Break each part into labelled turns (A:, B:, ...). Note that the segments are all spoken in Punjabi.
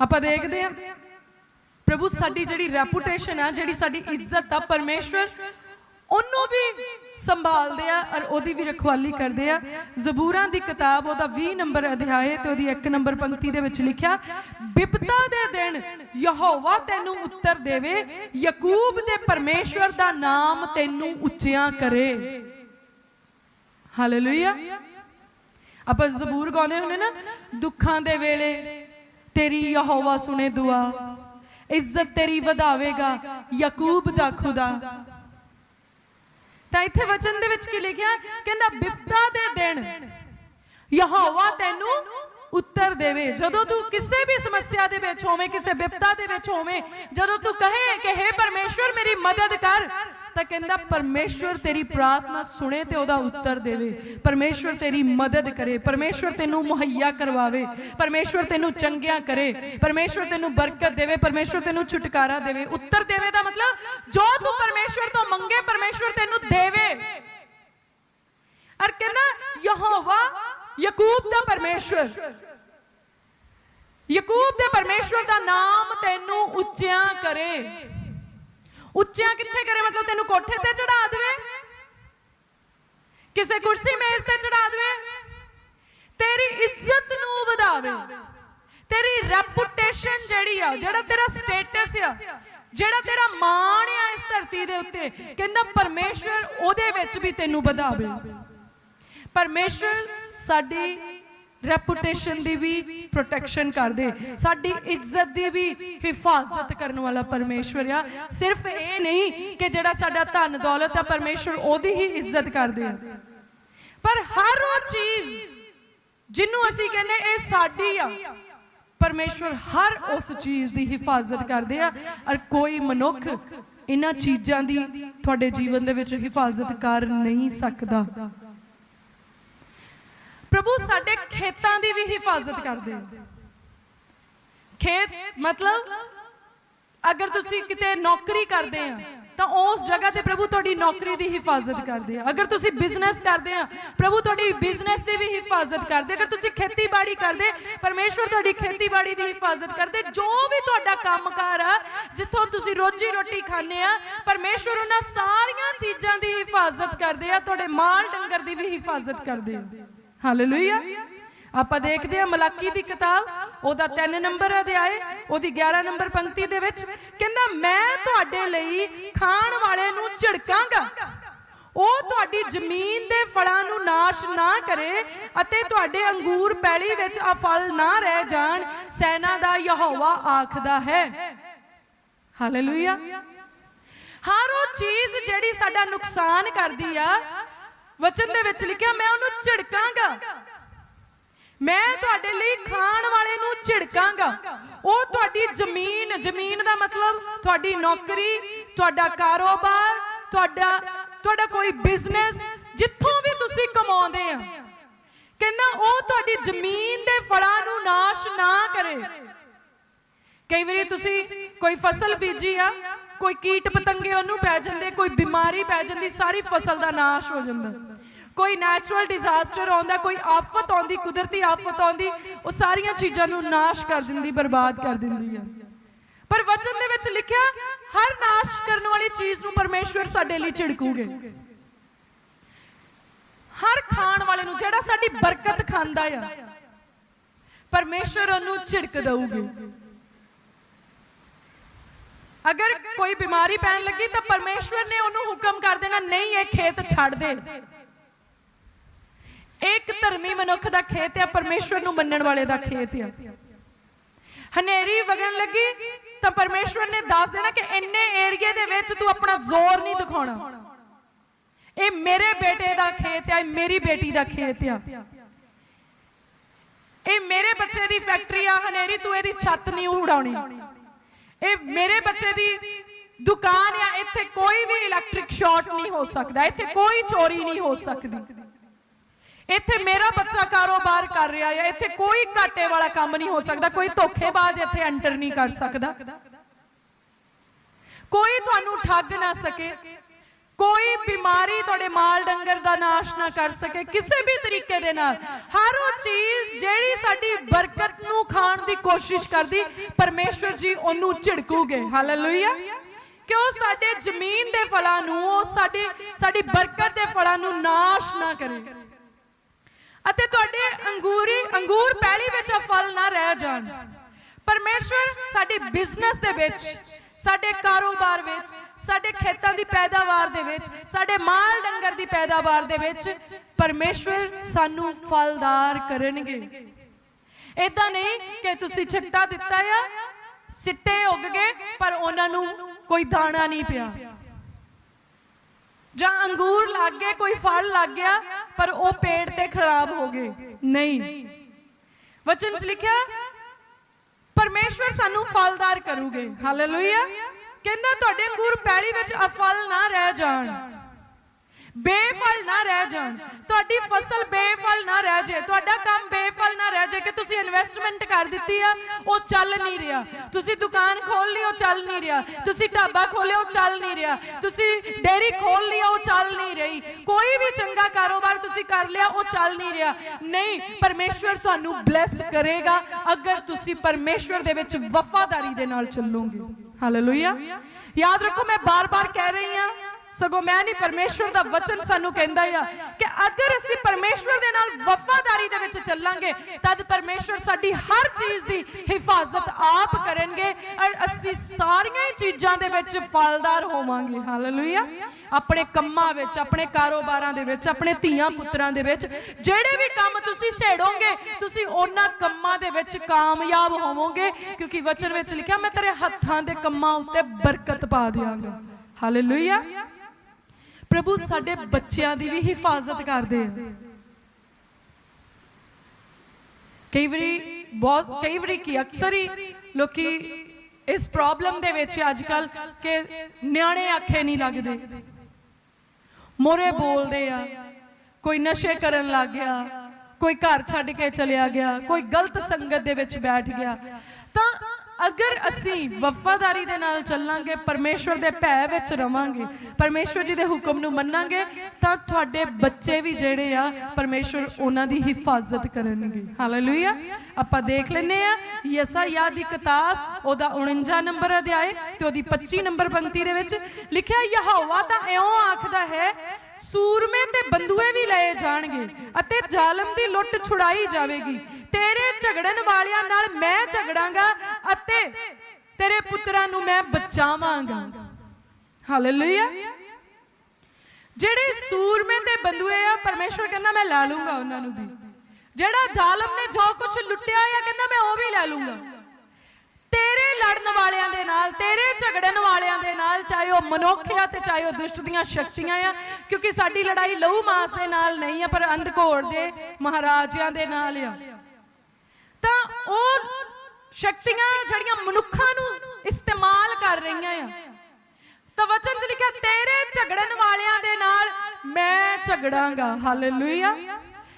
A: ਆਪਾਂ ਦੇਖਦੇ ਹਾਂ। ਪ੍ਰਭੂ, ਸਾਡੀ ਜਿਹੜੀ ਰੈਪੂਟੇਸ਼ਨ ਆ, ਜਿਹੜੀ ਸਾਡੀ ਇੱਜ਼ਤ ਆ ਪਰਮੇਸ਼ਵਰ, ਉਹਨੂੰ ਵੀ ਸੰਭਾਲਦੇ ਆ ਔਰ ਉਹਦੀ ਵੀ ਰਖਵਾਲੀ ਕਰਦੇ ਆ। ਜ਼ਬੂਰਾਂ ਦੀ ਕਿਤਾਬ, ਉਹਦਾ 20 ਨੰਬਰ ਅਧਿਆਏ ਤੇ ਉਹਦੀ 1 ਨੰਬਰ ਪੰਕਤੀ ਦੇ ਵਿੱਚ ਲਿਖਿਆ, ਬਿਪਤਾ ਦੇ ਦਿਨ ਯਹੋਵਾ ਤੈਨੂੰ ਉੱਤਰ ਦੇਵੇ, ਯਾਕੂਬ ਦੇ ਪਰਮੇਸ਼ਵਰ ਦਾ ਨਾਮ ਤੈਨੂੰ ਉੱਚਿਆਂ ਕਰੇ। ਹਾਲੇਲੂਇਆ ਆਪਾਂ ਜ਼ਬੂਰ ਗਾਉਂਦੇ ਹੁੰਦੇ ਨਾ, ਦੁੱਖਾਂ ਦੇ ਵੇਲੇ ਤੇਰੀ ਯਹੋਵਾ ਸੁਣੇ ਦੁਆ। ਇੱਜ਼ਤ ਤੇਰੀ ਵਧਾਵੇਗਾ, ਯਾਕੂਬ ਦਾ ਖੁਦਾ। ਤਾਂ ਇੱਥੇ ਵਚਨ ਦੇ ਵਿੱਚ ਕੀ ਲਿਖਿਆ? ਕਹਿੰਦਾ, ਬਿਪਤਾ ਦੇ ਦਿਨ ਯਹੋਵਾ ਤੈਨੂੰ ਉੱਤਰ ਦੇਵੇ। ਜਦੋਂ ਤੂੰ ਕਿਸੇ ਵੀ ਸਮੱਸਿਆ ਦੇ ਵਿੱਚ ਹੋਵੇਂ, ਕਿਸੇ ਬਿਪਤਾ ਦੇ ਵਿੱਚ ਹੋਵੇਂ, ਜਦੋਂ ਤੂੰ ਕਹੇ ਕਿ हे ਪਰਮੇਸ਼ਵਰ, ਮੇਰੀ ਮਦਦ ਕਰ। ਤਾਂ ਕਹਿੰਦਾ, ਪਰਮੇਸ਼ਵਰ ਤੇਰੀ ਪ੍ਰਾਰਥਨਾ ਸੁਣੇ ਤੇ ਉਹਦਾ ਉੱਤਰ ਦੇਵੇ। ਪਰਮੇਸ਼ਵਰ ਤੇਰੀ ਮਦਦ ਕਰੇ। ਪਰਮੇਸ਼ਵਰ ਤੈਨੂੰ ਮੁਹੱਈਆ ਕਰਵਾਵੇ। ਪਰਮੇਸ਼ਵਰ ਤੈਨੂੰ ਚੰਗਿਆ ਕਰੇ। ਪਰਮੇਸ਼ਵਰ ਤੈਨੂੰ ਬਰਕਤ ਦੇਵੇ। ਪਰਮੇਸ਼ਵਰ ਤੈਨੂੰ ਛੁਟਕਾਰਾ ਦੇਵੇ। ਉੱਤਰ ਦੇਵੇ ਦਾ ਮਤਲਬ, ਜੋ ਤੂੰ ਪਰਮੇਸ਼ਵਰ ਤੋਂ ਮੰਗੇ, ਪਰਮੇਸ਼ਵਰ ਤੈਨੂੰ ਦੇਵੇ। ਅਰ ਕਹਿੰਦਾ, ਯਹੋਵਾ, ਯਾਕੂਬ ਦਾ ਪਰਮੇਸ਼ਵਰ। ਯਾਕੂਬ ਦੇ ਪਰਮੇਸ਼ਵਰ ਦਾ ਨਾਮ ਤੈਨੂੰ ਉੱਚਿਆਂ ਕਰੇ। ਉੱਚਿਆਂ ਕਿੱਥੇ ਕਰੇ? ਮਤਲਬ ਤੈਨੂੰ ਕੋਠੇ ਤੇ ਚੜਾ ਦੇਵੇ? ਕਿਸੇ ਕੁਰਸੀ ਮੇਜ਼ ਤੇ ਚੜਾ ਦੇਵੇ? ਤੇਰੀ ਇੱਜ਼ਤ ਨੂੰ ਵਧਾਵੇ। ਤੇਰੀ ਰੈਪੂਟੇਸ਼ਨ ਜਿਹੜੀ ਆ, ਜਿਹੜਾ ਤੇਰਾ ਸਟੇਟਸ ਆ, ਜਿਹੜਾ ਤੇਰਾ ਮਾਣ ਆ ਇਸ ਧਰਤੀ ਦੇ ਉੱਤੇ, ਕਹਿੰਦਾ ਪਰਮੇਸ਼ਵਰ ਉਹਦੇ ਵਿੱਚ ਵੀ ਤੈਨੂੰ ਵਧਾਵੇ। ਪਰਮੇਸ਼ਵਰ ਸਾਡੀ ਰੈਪੂਟੇਸ਼ਨ ਦੀ ਵੀ ਪ੍ਰੋਟੈਕਸ਼ਨ ਕਰਦੇ। ਸਾਡੀ ਇੱਜ਼ਤ ਦੀ ਵੀ ਹਿਫਾਜ਼ਤ ਕਰਨ ਵਾਲਾ ਪਰਮੇਸ਼ਵਰ ਆ। ਸਿਰਫ ਇਹ ਨਹੀਂ ਕਿ ਜਿਹੜਾ ਸਾਡਾ ਧਨ ਦੌਲਤ ਆ, ਪਰਮੇਸ਼ਵਰ ਉਹਦੀ ਹੀ ਇੱਜ਼ਤ ਕਰਦੇ ਆ। ਪਰ ਹਰ ਉਹ ਚੀਜ਼ ਜਿਹਨੂੰ ਅਸੀਂ ਕਹਿੰਦੇ ਇਹ ਸਾਡੀ ਆ। ਪਰਮੇਸ਼ਵਰ ਹਰ ਉਸ ਚੀਜ਼ ਦੀ ਹਿਫਾਜ਼ਤ ਕਰਦੇ ਆ। ਔਰ ਕੋਈ ਮਨੁੱਖ ਇਹਨਾਂ ਚੀਜ਼ਾਂ ਦੀ ਤੁਹਾਡੇ ਜੀਵਨ ਦੇ ਵਿੱਚ ਹਿਫਾਜ਼ਤ ਕਰ ਨਹੀਂ ਸਕਦਾ। ਪ੍ਰਭੂ, ਸਾਡੇ ਖੇਤਾਂ ਦੀ ਵੀ ਹਿਫਾਜ਼ਤ ਕਰਦੇ। ਖੇਤ ਮਤਲਬ, ਅਗਰ ਤੁਸੀਂ ਕਿਤੇ ਨੌਕਰੀ ਕਰਦੇ ਆ, ਤਾਂ ਉਸ ਜਗ੍ਹਾ ਤੇ ਪ੍ਰਭੂ ਤੁਹਾਡੀ ਨੌਕਰੀ ਦੀ ਹਿਫਾਜ਼ਤ ਕਰਦੇ ਆ। ਅਗਰ ਤੁਸੀਂ ਬਿਜ਼ਨਸ ਕਰਦੇ ਆ, ਪ੍ਰਭੂ ਤੁਹਾਡੀ ਬਿਜ਼ਨਸ ਦੀ ਵੀ ਹਿਫਾਜ਼ਤ ਕਰਦੇ। ਅਗਰ ਤੁਸੀਂ ਖੇਤੀਬਾੜੀ ਕਰਦੇ, ਪਰਮੇਸ਼ਵਰ ਤੁਹਾਡੀ ਖੇਤੀਬਾੜੀ ਦੀ ਹਿਫਾਜ਼ਤ ਕਰਦੇ। ਜੋ ਵੀ ਤੁਹਾਡਾ ਕੰਮਕਾਰ ਆ, ਜਿੱਥੋਂ ਤੁਸੀਂ ਰੋਜੀ ਰੋਟੀ ਖਾਂਦੇ ਆ, ਪਰਮੇਸ਼ਵਰ ਉਹਨਾਂ ਸਾਰੀਆਂ ਚੀਜ਼ਾਂ ਦੀ ਹਿਫਾਜ਼ਤ ਕਰਦੇ ਆ, ਤੁਹਾਡੇ ਮਾਲ ਡੰਗਰ ਦੀ ਵੀ ਹਿਫਾਜ਼ਤ ਕਰਦੇ ਆ। ਹਾਲੇਲੂਇਆ ਆਪਾਂ ਦੇਖਦੇ ਹਾਂ ਮਲਾਕੀ ਦੀ ਕਿਤਾਬ, ਉਹਦਾ 3 ਨੰਬਰ ਅਧਿਆਏ, ਉਹਦੀ 11 ਨੰਬਰ ਪੰਕਤੀ ਦੇ ਵਿੱਚ ਕਹਿੰਦਾ, ਮੈਂ ਤੁਹਾਡੇ ਲਈ ਖਾਣ ਵਾਲੇ ਨੂੰ ਝਿੜਕਾਂਗਾ। ਉਹ ਤੁਹਾਡੀ ਜ਼ਮੀਨ ਦੇ ਫਲਾਂ ਨੂੰ ਨਾਸ਼ ਨਾ ਕਰੇ ਅਤੇ ਤੁਹਾਡੇ ਅੰਗੂਰ ਪੈਲੀ ਵਿੱਚ ਅਫਲ ਨਾ ਰਹਿ ਜਾਣ, ਸੈਨਾ ਦਾ ਯਹੋਵਾ ਆਖਦਾ ਹੈ। ਹਾਲੇਲੂਇਆ ਹਰ ਉਹ ਚੀਜ਼ ਜਿਹੜੀ ਸਾਡਾ ਨੁਕਸਾਨ ਕਰਦੀ ਆ ਵਚਨ ਦੇ ਵਿੱਚ ਲਿਖਿਆ, ਮੈਂ ਉਹਨੂੰ ਝਿੜਕਾਂਗਾ। ਮੈਂ ਤੁਹਾਡੇ ਲਈ ਖਾਣ ਵਾਲੇ ਨੂੰ ਝਿੜਕਾਂਗਾ। ਉਹ ਤੁਹਾਡੀ ਜ਼ਮੀਨ ਜ਼ਮੀਨ ਦਾ ਮਤਲਬ ਤੁਹਾਡੀ ਨੌਕਰੀ, ਤੁਹਾਡਾ ਕਾਰੋਬਾਰ, ਤੁਹਾਡਾ ਤੁਹਾਡਾ ਕੋਈ ਬਿਜ਼ਨਸ, ਜਿੱਥੋਂ ਵੀ ਤੁਸੀਂ ਕਮਾਉਂਦੇ ਆ। ਕਹਿੰਦਾ, ਉਹ ਤੁਹਾਡੀ ਜ਼ਮੀਨ ਦੇ ਫਲਾਂ ਨੂੰ ਨਾਸ਼ ਨਾ ਕਰੇ। ਕਈ ਵਾਰੀ ਤੁਸੀਂ ਕੋਈ ਫਸਲ ਬੀਜੀ ਆ, ਕੋਈ ਕੀਟ ਪਤੰਗੇ ਉਹਨੂੰ ਪੈ ਜਾਂਦੇ, ਕੋਈ ਬਿਮਾਰੀ ਪੈ ਜਾਂਦੀ, ਸਾਰੀ ਫਸਲ ਦਾ ਨਾਸ਼ ਹੋ ਜਾਂਦਾ। ਕੋਈ ਨੈਚੁਰਲ ਡਿਜ਼ਾਸਟਰ ਆਉਂਦਾ, ਕੋਈ ਆਫਤ ਆਉਂਦੀ, ਕੁਦਰਤੀ ਆਫਤ ਆਉਂਦੀ, ਉਹ ਸਾਰੀਆਂ ਚੀਜ਼ਾਂ ਨੂੰ ਨਾਸ਼ ਕਰ ਦਿੰਦੀ, ਬਰਬਾਦ ਕਰ ਦਿੰਦੀ ਆ। ਪਰ ਵਚਨ ਦੇ ਵਿੱਚ ਲਿਖਿਆ, ਹਰ ਨਾਸ਼ ਕਰਨ ਵਾਲੀ ਚੀਜ਼ ਨੂੰ ਪਰਮੇਸ਼ਵਰ ਸਾਡੇ ਲਈ ਝਿੜਕੂਗੇ। ਹਰ ਖਾਣ ਵਾਲੇ ਨੂੰ, ਜਿਹੜਾ ਸਾਡੀ ਬਰਕਤ ਖਾਂਦਾ ਆ, ਪਰਮੇਸ਼ਵਰ ਉਹਨੂੰ ਝਿੜਕ ਦਊਗੇ। ਅਗਰ ਕੋਈ ਬਿਮਾਰੀ ਪੈਣ ਲੱਗੀ ਤਾਂ ਪਰਮੇਸ਼ਵਰ ਨੇ ਉਹਨੂੰ ਹੁਕਮ ਕਰ ਦੇਣਾ, ਨਹੀਂ, ਇਹ ਖੇਤ ਛੱਡ ਦੇ। ਇੱਕ ਧਰਮੀ ਮਨੁੱਖ ਦਾ ਖੇਤ ਆ, ਪਰਮੇਸ਼ਵਰ ਨੂੰ ਮੰਨਣ ਵਾਲੇ ਦਾ ਖੇਤ ਆ। ਹਨੇਰੀ ਵਗਣ ਲੱਗੀ ਤਾਂ ਪਰਮੇਸ਼ਵਰ ਨੇ ਦੱਸ ਦੇਣਾ ਕਿ ਇੰਨੇ ਏਰੀਏ ਦੇ ਵਿੱਚ ਤੂੰ ਆਪਣਾ ਜ਼ੋਰ ਨਹੀਂ ਦਿਖਾਉਣਾ। ਇਹ ਮੇਰੇ ਬੇਟੇ ਦਾ ਖੇਤ ਆ, ਇਹ ਮੇਰੀ ਬੇਟੀ ਦਾ ਖੇਤ ਆ। ਇਹ ਮੇਰੇ ਬੱਚੇ ਦੀ ਫੈਕਟਰੀ ਆ, ਹਨੇਰੀ ਤੂੰ ਇਹਦੀ ਛੱਤ ਨਹੀਂ ਉਡਾਉਣੀ। ਇਹ ਮੇਰੇ ਬੱਚੇ ਦੀ ਦੁਕਾਨ ਆ, ਇੱਥੇ ਕੋਈ ਵੀ ਇਲੈਕਟ੍ਰਿਕ ਸ਼ਾਰਟ ਨਹੀਂ ਹੋ ਸਕਦਾ, ਇੱਥੇ ਕੋਈ ਚੋਰੀ ਨਹੀਂ ਹੋ ਸਕਦੀ। ਇੱਥੇ ਮੇਰਾ ਬੱਚਾ ਕਾਰੋਬਾਰ ਕਰ ਰਿਹਾ ਹੈ ਇੱਥੇ ਕੋਈ ਘਾਟੇ ਵਾਲਾ ਕੰਮ ਨਹੀਂ ਹੋ ਸਕਦਾ, ਕੋਈ ਧੋਖੇਬਾਜ਼ ਇੱਥੇ ਐਂਟਰ ਨਹੀਂ ਕਰ ਸਕਦਾ। ਕੋਈ ਤੁਹਾਨੂੰ ਠੱਗ ਨਾ ਸਕੇ, ਕੋਈ ਬਿਮਾਰੀ ਤੁਹਾਡੇ ਮਾਲ ਡੰਗਰ ਦਾ ਨਾਸ਼ ਨਾ ਕਰ ਸਕੇ, ਕਿਸੇ ਵੀ ਤਰੀਕੇ ਦੇ ਨਾਲ। ਹਰ ਉਹ ਚੀਜ਼ ਜਿਹੜੀ ਸਾਡੀ ਬਰਕਤ ਨੂੰ ਖਾਣ ਦੀ ਕੋਸ਼ਿਸ਼ ਕਰਦੀ, ਪਰਮੇਸ਼ਵਰ ਜੀ ਉਹਨੂੰ ਝਿੜਕੂਗੇ। ਹਾਲੇਲੂਇਆ ਕਿ ਉਹ ਸਾਡੇ ਜ਼ਮੀਨ ਦੇ ਫਲਾਂ ਨੂੰ, ਉਹ ਸਾਡੇ ਸਾਡੀ ਬਰਕਤ ਦੇ ਫਲਾਂ ਨੂੰ ਨਾਸ਼ ਨਾ ਕਰੇ। ਅਤੇ ਤੁਹਾਡੇ ਅੰਗੂਰੀ ਅੰਗੂਰ ਪਹਿਲੀ ਵਿੱਚ ਫਲ ਨਾ ਰਹਿ ਜਾਣ। ਪਰਮੇਸ਼ਵਰ, ਸਾਡੇ ਬਿਜ਼ਨਸ ਦੇ ਵਿੱਚ, ਸਾਡੇ ਕਾਰੋਬਾਰ ਵਿੱਚ, ਸਾਡੇ ਖੇਤਾਂ ਦੀ ਪੈਦਾਵਾਰ ਦੇ ਵਿੱਚ, ਸਾਡੇ ਮਾਲ ਡੰਗਰ ਦੀ ਪੈਦਾਵਾਰ ਦੇ ਵਿੱਚ, ਪਰਮੇਸ਼ਵਰ ਸਾਨੂੰ ਫਲਦਾਰ ਕਰਨਗੇ। ਇਦਾਂ ਨਹੀਂ ਕਿ ਤੁਸੀਂ ਛਿੱਟਾ ਦਿੱਤਾ ਆ, ਸਿੱਟੇ ਉੱਗ ਗਏ, ਪਰ ਉਹਨਾਂ ਨੂੰ ਕੋਈ ਦਾਣਾ ਨਹੀਂ ਪਿਆ। ਜਾਂ ਅੰਗੂਰ ਲੱਗ ਗਏ, ਕੋਈ ਫਲ ਲੱਗ ਗਿਆ, ਪਰ ਉਹ ਪੇੜ ਤੇ ਖਰਾਬ ਹੋ ਗਏ। ਨਹੀਂ। ਵਚਨ 'ਚ ਲਿਖਿਆ, ਪਰਮੇਸ਼ਵਰ ਸਾਨੂੰ ਫਲਦਾਰ ਕਰੂਗੇ। ਹਾਲੇਲੂਇਆ ਕਹਿੰਦਾ, ਤੁਹਾਡੇ ਅੰਗੂਰ ਪੈਲੀ ਵਿੱਚ ਅਫਲ ਨਾ ਰਹਿ ਜਾਣ। ਬੇਫਲ ਨਾ ਰਹਿ ਜਾਣ। ਤੁਹਾਡੀ ਫਸਲ ਬੇਫਲ ਨਾ ਰਹਿ ਜਾਏ। ਤੁਹਾਡਾ ਕੰਮ ਬੇਫਲ ਨਾ ਰਹਿ ਜਾਏ ਕਿ ਤੁਸੀਂ ਇਨਵੈਸਟਮੈਂਟ ਕਰ ਦਿੱਤੀ ਆ, ਉਹ ਚੱਲ ਨਹੀਂ ਰਿਹਾ। ਤੁਸੀਂ ਦੁਕਾਨ ਖੋਲ ਲਈ, ਉਹ ਚੱਲ ਨਹੀਂ ਰਿਹਾ। ਤੁਸੀਂ ਢਾਬਾ ਖੋਲਿਆ ਉਹ ਚੱਲ ਨਹੀਂ ਰਿਹਾ। ਤੁਸੀਂ ਡੇਰੀ ਖੋਲ ਲਈ, ਉਹ ਚੱਲ ਨਹੀਂ ਰਹੀ। ਕੋਈ ਵੀ ਚੰਗਾ ਕਾਰੋਬਾਰ ਤੁਸੀਂ ਕਰ ਲਿਆ, ਉਹ ਚੱਲ ਨਹੀਂ ਰਿਹਾ। ਨਹੀਂ, ਪਰਮੇਸ਼ਵਰ ਤੁਹਾਨੂੰ ਬਲੈਸ ਕਰੇਗਾ ਅਗਰ ਤੁਸੀਂ ਪਰਮੇਸ਼ਵਰ ਦੇ ਵਿੱਚ ਵਫਾਦਾਰੀ ਦੇ ਨਾਲ ਚੱਲੋਗੇ। ਹਾਲੇਲੂਇਆ ਯਾਦ ਰੱਖੋ, ਮੈਂ ਬਾਰ-ਬਾਰ ਕਹਿ ਰਹੀ ਹਾਂ ਸਗੋਂ ਮੈਂ ਨਹੀਂ ਪਰਮੇਸ਼ਵਰ ਦਾ ਵਚਨ ਸਾਨੂੰ ਕਹਿੰਦਾ ਆ ਕਿ ਅਗਰ ਅਸੀਂ ਪਰਮੇਸ਼ਵਰ ਦੇ ਨਾਲ ਵਫਾਦਾਰੀ ਦੇ ਵਿੱਚ ਚੱਲਾਂਗੇ, ਤਦ ਪਰਮੇਸ਼ਵਰ ਸਾਡੀ ਹਰ ਚੀਜ਼ ਦੀ ਹਿਫਾਜ਼ਤ ਆਪ ਕਰਨਗੇ ਔਰ ਅਸੀਂ ਸਾਰੀਆਂ ਹੀ ਚੀਜ਼ਾਂ ਦੇ ਵਿੱਚ ਫਲਦਾਰ ਹੋਵਾਂਗੇ। ਹਾਲੇਲੂਇਆ ਆਪਣੇ ਕੰਮਾਂ ਵਿੱਚ, ਆਪਣੇ ਕਾਰੋਬਾਰਾਂ ਦੇ ਵਿੱਚ, ਆਪਣੇ ਧੀਆਂ ਪੁੱਤਰਾਂ ਦੇ ਵਿੱਚ, ਜਿਹੜੇ ਵੀ ਕੰਮ ਤੁਸੀਂ ਛੇੜੋਗੇ, ਤੁਸੀਂ ਉਹਨਾਂ ਕੰਮਾਂ ਦੇ ਵਿੱਚ ਕਾਮਯਾਬ ਹੋਵੋਗੇ, ਕਿਉਂਕਿ ਵਚਨ ਵਿੱਚ ਲਿਖਿਆ, ਮੈਂ ਤੇਰੇ ਹੱਥਾਂ ਦੇ ਕੰਮਾਂ ਉੱਤੇ ਬਰਕਤ ਪਾ ਦਿਆਂਗਾ। ਹਾਲੇਲੂਇਆ ਪ੍ਰਭੂ ਸਾਡੇ ਬੱਚਿਆਂ ਦੀ ਵੀ ਹਿਫਾਜ਼ਤ ਕਰਦੇ ਆ। ਕਈ ਵਾਰੀ ਬਹੁਤ ਕਈ ਵਾਰੀ ਕੀ ਅਕਸਰ ਹੀ ਲੋਕੀ ਇਸ ਪ੍ਰੋਬਲਮ ਦੇ ਵਿੱਚ ਅੱਜ ਕੱਲ ਕਿ ਨਿਆਣੇ ਆਖੇ ਨਹੀਂ ਲੱਗਦੇ। ਮੋਰੇ ਬੋਲਦੇ ਆ। ਕੋਈ ਨਸ਼ੇ ਕਰਨ ਲੱਗ ਗਿਆ। ਕੋਈ ਘਰ ਛੱਡ ਕੇ ਚਲਿਆ ਗਿਆ। ਕੋਈ ਗਲਤ ਸੰਗਤ ਦੇ ਵਿੱਚ ਬੈਠ ਗਿਆ। ਤਾਂ ਅਗਰ ਅਸੀਂ ਵਫਾਦਾਰੀ ਦੇ ਨਾਲ ਚੱਲਾਂਗੇ, ਪਰਮੇਸ਼ਵਰ ਦੇ ਭੈ ਵਿੱਚ ਰਵਾਂਗੇ, ਪਰਮੇਸ਼ਵਰ ਜੀ ਦੇ ਹੁਕਮ ਨੂੰ ਮੰਨਾਂਗੇ, ਤਾਂ ਤੁਹਾਡੇ ਬੱਚੇ ਵੀ ਜਿਹੜੇ ਆ, ਪਰਮੇਸ਼ਵਰ ਉਹਨਾਂ ਦੀ ਹਿਫਾਜ਼ਤ ਕਰਨਗੇ। ਹਾਲੇਲੂਇਆ ਆਪਾਂ ਦੇਖ ਲੈਨੇ ਆ ਯਸਾਇਆ ਦੀ ਕਿਤਾਬ, ਉਹਦਾ 49 ਨੰਬਰ ਅਧਿਆਇ ਤੇ ਉਹਦੀ 25 ਨੰਬਰ ਪੰਕਤੀ ਦੇ ਵਿੱਚ ਲਿਖਿਆ, ਯਹੋਵਾ ਤਾਂ ਇਉਂ ਆਖਦਾ ਹੈ, ਸੂਰਮੇ ਤੇ ਬੰਦੂਏ ਵੀ ਲਏ ਜਾਣਗੇ ਅਤੇ ਜ਼ਾਲਮ ਦੀ ਲੁੱਟ ਛੁਡਾਈ ਜਾਵੇਗੀ। ਤੇਰੇ ਝਗੜਨ ਵਾਲਿਆਂ ਨਾਲ ਮੈਂ ਝਗੜਾਂਗਾ ਅਤੇ ਤੇਰੇ ਪੁੱਤਰਾਂ ਨੂੰ ਮੈਂ ਬਚਾਵਾਂਗਾ। ਹਾਲੇਲੂਇਆ ਜਿਹੜੇ ਸੂਰਮੇ ਤੇ ਬੰਦੂਏ ਆ, ਪਰਮੇਸ਼ਵਰ ਕਹਿੰਦਾ ਮੈਂ ਲੈ ਲੂੰਗਾ ਉਹਨਾਂ ਨੂੰ ਵੀ। ਜਿਹੜਾ ਜ਼ਾਲਮ ਨੇ ਜੋ ਕੁਝ ਲੁੱਟਿਆ ਆ, ਕਹਿੰਦਾ ਮੈਂ ਉਹ ਵੀ ਲੈ ਲੂੰਗਾ। ਤੇਰੇ ਲੜਨ ਵਾਲਿਆਂ ਦੇ ਨਾਲ, ਤੇਰੇ ਝਗੜਨ ਵਾਲਿਆਂ ਦੇ ਨਾਲ, ਚਾਹੇ ਉਹ ਮਨੁੱਖ ਆ ਤੇ ਚਾਹੇ ਉਹ ਦੁਸ਼ਟ ਦੀਆਂ ਸ਼ਕਤੀਆਂ ਆ, ਕਿਉਂਕਿ ਸਾਡੀ ਲੜਾਈ ਲਹੂ ਮਾਸ ਦੇ ਨਾਲ ਨਹੀਂ ਆ, ਪਰ ਅੰਧਕੋੜ ਦੇ ਮਹਾਰਾਜਿਆਂ ਦੇ ਨਾਲ ਆ। ਉਹ ਸ਼ਕਤੀਆਂ ਜਿਹੜੀਆਂ ਮਨੁੱਖਾਂ ਨੂੰ ਇਸਤੇਮਾਲ ਕਰ ਰਹੀਆਂ ਆ। ਤਾਂ ਵਚਨ ਚ ਲਿਖਿਆ, ਤੇਰੇ ਝਗੜਨ ਵਾਲਿਆਂ ਦੇ ਨਾਲ ਮੈਂ ਝਗੜਾਂਗਾ। ਹਾਲੇਲੂਇਆ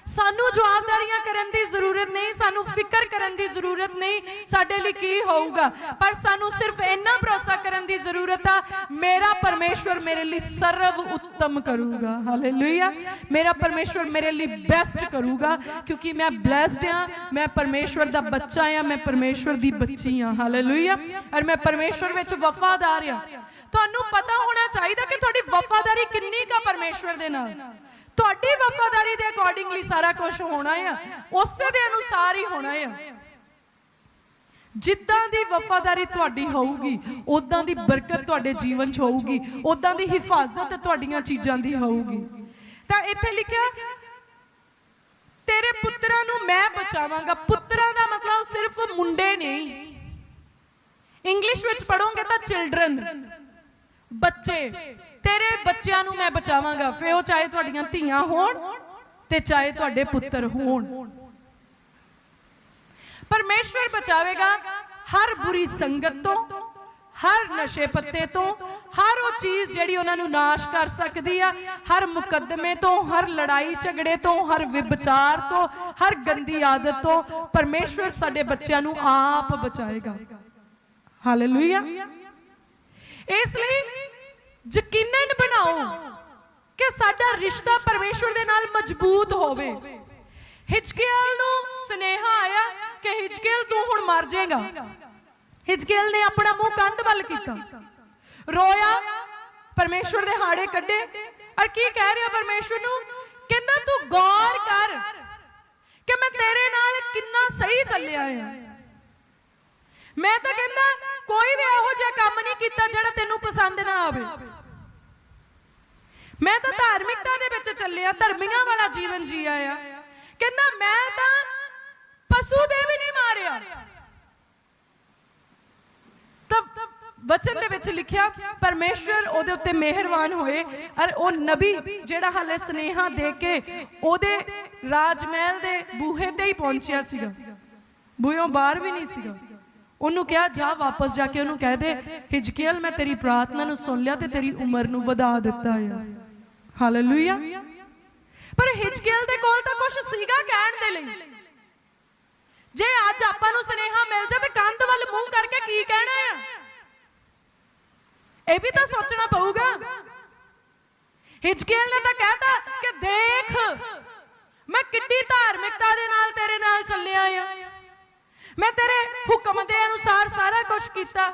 A: ਸਾਨੂੰ ਜਵਾਬਦਾਰੀਆਂ ਕਰਨ ਦੀ ਜ਼ਰੂਰਤ ਨਹੀਂ, ਸਾਨੂੰ ਫਿਕਰ ਕਰਨ ਦੀ ਜ਼ਰੂਰਤ ਨਹੀਂ, ਸਾਡੇ ਲਈ ਕੀ ਹੋਊਗਾ? ਪਰ ਸਾਨੂੰ ਸਿਰਫ ਇੰਨਾ ਭਰੋਸਾ ਕਰਨ ਦੀ ਜ਼ਰੂਰਤ ਆ, ਮੇਰਾ ਪਰਮੇਸ਼ਵਰ ਮੇਰੇ ਲਈ ਸਰਵ ਉੱਤਮ ਕਰੂਗਾ। ਹਾਲੇਲੂਇਆ ਮੇਰਾ ਪਰਮੇਸ਼ਵਰ ਮੇਰੇ ਲਈ ਬੈਸਟ ਕਰੂਗਾ, ਕਿਉਂਕਿ ਮੈਂ ਬlesed ਆ, ਮੈਂ ਪਰਮੇਸ਼ਵਰ ਦਾ ਬੱਚਾ ਆ, ਮੈਂ ਪਰਮੇਸ਼ਵਰ ਦੀ ਬੱਚੀ ਆ। ਹਾਲੇਲੂਇਆ ਔਰ ਮੈਂ ਪਰਮੇਸ਼ਵਰ ਵਿੱਚ ਵਫਾਦਾਰ ਹਾਂ ਤੁਹਾਨੂੰ ਪਤਾ ਹੋਣਾ ਚਾਹੀਦਾ ਕਿ ਤੁਹਾਡੀ ਵਫਾਦਾਰੀ ਕਿੰਨੀ ਕਾ ਪਰਮੇਸ਼ਵਰ ਦੇ ਨਾਲ? ਤੁਹਾਡੀ ਵਫਾਦਾਰੀ ਦੇ ਅਕੋਰਡਿੰਗਲੀ ਸਾਰਾ ਕੁਝ ਹੋਣਾ ਆ। ਉਸੇ ਦੇ ਅਨੁਸਾਰ ਹੀ ਹੋਣਾ ਆ। ਜਿੱਦਾਂ ਦੀ ਵਫਾਦਾਰੀ ਤੁਹਾਡੀ ਹੋਊਗੀ ਉਦਾਂ ਦੀ ਬਰਕਤ ਤੁਹਾਡੇ ਜੀਵਨ 'ਚ ਹੋਊਗੀ ਉਦਾਂ ਦੀ ਹਿਫਾਜ਼ਤ ਤੁਹਾਡੀਆਂ ਚੀਜ਼ਾਂ ਦੀ ਹੋਊਗੀ। ਤਾਂ ਇੱਥੇ ਲਿਖਿਆ, ਤੇਰੇ ਪੁੱਤਰਾਂ ਨੂੰ ਮੈਂ ਬਚਾਵਾਂਗਾ। ਪੁੱਤਰਾਂ ਦਾ ਮਤਲਬ ਸਿਰਫ ਮੁੰਡੇ ਨਹੀਂ। ਇੰਗਲਿਸ਼ ਵਿੱਚ ਪੜੋਗੇ ਤਾਂ ਚਿਲड्रन ਬੱਚੇ। ਤੇਰੇ ਬੱਚਿਆਂ ਨੂੰ ਮੈਂ ਬਚਾਵਾਂਗਾ। ਫੇ ਉਹ ਚਾਹੇ ਤੁਹਾਡੀਆਂ ਧੀਆਂ ਹੋਣ ਤੇ ਚਾਹੇ ਤੁਹਾਡੇ ਪੁੱਤਰ ਹੋਣ। ਪਰਮੇਸ਼ਵਰ ਬਚਾਵੇਗਾ ਹਰ ਬੁਰੀ ਸੰਗਤ ਤੋਂ, ਹਰ ਨਸ਼ੇ ਪੱਤੇ ਤੋਂ, ਹਰ ਉਹ ਚੀਜ਼ ਜਿਹੜੀ ਉਹਨਾਂ ਨੂੰ ਨਾਸ਼ ਕਰ ਸਕਦੀ ਆ, ਹਰ ਮੁਕੱਦਮੇ ਤੋਂ, ਹਰ ਲੜਾਈ ਝਗੜੇ ਤੋਂ, ਹਰ ਵਿਭਚਾਰ ਤੋਂ, ਹਰ ਗੰਦੀ ਆਦਤ ਤੋਂ ਪਰਮੇਸ਼ਵਰ ਸਾਡੇ ਬੱਚਿਆਂ ਨੂੰ ਆਪ ਬਚਾਏਗਾ। ਹਾਲੇਲੂਇਆ ਇਸ ਲਈ ਯਕੀਨਨ ਬਣਾਓ ਕਿ ਸਾਡਾ ਰਿਸ਼ਤਾ ਪਰਮੇਸ਼ਵਰ ਦੇ ਨਾਲ ਮਜ਼ਬੂਤ ਹੋਵੇ। ਹਿਜਕੀਏਲ ਨੂੰ ਸੁਨੇਹਾ ਆਇਆ ਕਿ ਹਿਜਕੀਏਲ ਤੂੰ ਹੁਣ ਮਰ ਜਾਏਗਾ। ਹਿਜਕੀਏਲ ਨੇ ਆਪਣਾ ਮੂੰਹ ਕੰਧ ਵੱਲ ਕੀਤਾ। ਰੋਇਆ ਪਰਮੇਸ਼ਵਰ ਦੇ ਹਾੜੇ ਕੱਢੇ। ਔਰ ਕੀ ਕਹਿ ਰਿਹਾ ਪਰਮੇਸ਼ਵਰ ਨੂੰ? ਕਹਿੰਦਾ, ਤੂੰ ਗੌਰ ਕਰ ਕਿ ਮੈਂ ਤੇਰੇ ਨਾਲ ਕਿੰਨਾ ਸਹੀ ਚੱਲਿਆ ਆ। ਮੈਂ ਤਾਂ ਕਹਿੰਦਾ, ਕੋਈ ਵੀ ਇਹੋ ਜਿਹਾ ਕੰਮ ਨਹੀਂ ਕੀਤਾ ਜਿਹੜਾ ਤੈਨੂੰ ਪਸੰਦ ਨਾ ਆਵੇ। ਮੈਂ ਤਾਂ ਧਾਰਮਿਕਤਾ ਦੇ ਵਿੱਚ ਚੱਲਿਆ, ਧਰਮੀਆਂ ਵਾਲਾ ਜੀਵਨ ਜੀਆ ਆ। ਕਹਿੰਦਾ, ਮੈਂ ਤਾਂ ਪਸ਼ੂ ਦੇ ਵੀ ਨਹੀਂ ਮਾਰਿਆ। ਤਾਂ ਵਚਨ ਦੇ ਵਿੱਚ ਲਿਖਿਆ, ਪਰਮੇਸ਼ਵਰ ਉਹਦੇ ਉੱਤੇ ਮਿਹਰਬਾਨ ਹੋਏ ਔਰ ਉਹ ਨਬੀ ਜਿਹੜਾ ਹਾਲੇ ਸਨੇਹਾ ਦੇ ਕੇ ਉਹਦੇ ਰਾਜ ਮਹਿਲ ਦੇ ਬੂਹੇ ਤੇ ਹੀ ਪਹੁੰਚਿਆ ਸੀਗਾ। ਬੂਹਿਓਂ ਬਾਹਰ ਵੀ ਨਹੀਂ ਸੀਗਾ। ਉਹਨੂੰ ਕਿਹਾ, ਜਾ ਵਾਪਸ ਜਾ ਕੇ ਉਹਨੂੰ ਕਹਿ ਦੇ, ਹਿਜਕੀਅਲ, ਮੈਂ ਤੇਰੀ ਪ੍ਰਾਰਥਨਾ ਨੂੰ ਸੁਣ ਲਿਆ ਤੇ ਤੇਰੀ ਉਮਰ ਨੂੰ ਵਧਾ ਦਿੱਤਾ ਹੈ ਹਾਲੇਲੂਇਆ ਪਰ ਹਿਜਕੀਅਲ ਦੇ ਕੋਲ ਤਾਂ ਕੁਝ ਸੀਗਾ ਕਹਿਣ ਦੇ ਲਈ। ਜੇ ਅੱਜ ਆਪਾਂ ਨੂੰ ਸੁਨੇਹਾ ਮਿਲ ਜਾ ਤੇ ਕੰਧ ਵੱਲ ਮੂੰਹ ਕਰਕੇ ਕੀ ਕਹਿਣਾ ਆ? ਇਹ ਵੀ ਤਾਂ ਸੋਚਣਾ ਪਊਗਾ। ਹਿਜਕੀਅਲ ਨੇ ਤਾਂ ਕਹਿਤਾ ਕਿ ਦੇਖ, ਮੈਂ ਕਿੱਡੀ ਧਾਰਮਿਕਤਾ ਦੇ ਨਾਲ ਤੇਰੇ ਨਾਲ ਚੱਲਿਆ ਆ। ਮੈਂ ਤੇਰੇ ਹੁਕਮ ਦੇ ਅਨੁਸਾਰ ਸਾਰਾ ਕੁਝ ਕੀਤਾ।